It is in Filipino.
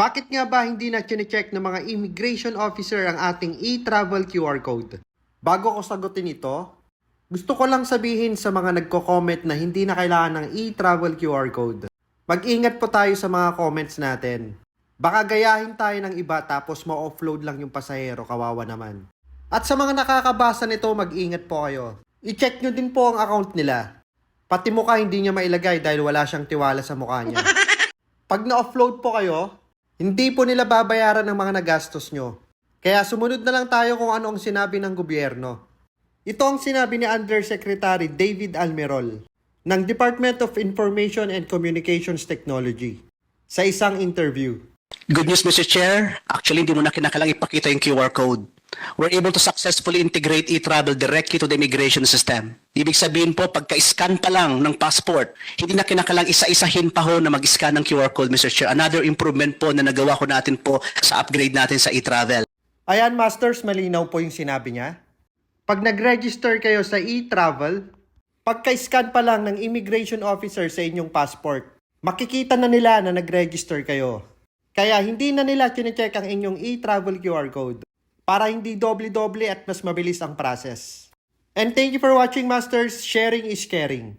Bakit nga ba hindi na check ng mga immigration officer ang ating e-travel QR code? Bago ko sagutin ito, gusto ko lang sabihin sa mga nagko-comment na hindi na kailangan ng e-travel QR code. Mag-ingat po tayo sa mga comments natin. Baka gayahin tayo ng iba tapos ma-offload lang yung pasahero, kawawa naman. At sa mga nakakabasa nito, mag-ingat po kayo. I-check nyo din po ang account nila. Pati mukha hindi niya mailagay dahil wala siyang tiwala sa mukha niya. Pag na-offload po kayo, hindi po nila babayaran ng mga nagastos nyo. Kaya sumunod na lang tayo kung ano ang sinabi ng gobyerno. Ito ang sinabi ni Undersecretary David Almerol ng Department of Information and Communications Technology sa isang interview. Good news, Mr. Chair. Actually, hindi mo na kinakalang ipakita yung QR code. We're able to successfully integrate e-travel directly to the immigration system. Ibig sabihin po, pagka-scan pa lang ng passport, hindi na kinakalang isa-isahin pa ho na mag-scan ng QR code, Mr. Chair. Another improvement po na nagawa ko natin po sa upgrade natin sa e-travel. Ayan, Masters, malinaw po yung sinabi niya. Pag nag-register kayo sa e-travel, pagka-scan pa lang ng immigration officer sa inyong passport, makikita na nila na nag-register kayo. Kaya hindi na nila chinecheck ang inyong e-travel QR code para hindi doble-doble at mas mabilis ang process. And thank you for watching, Masters. Sharing is caring.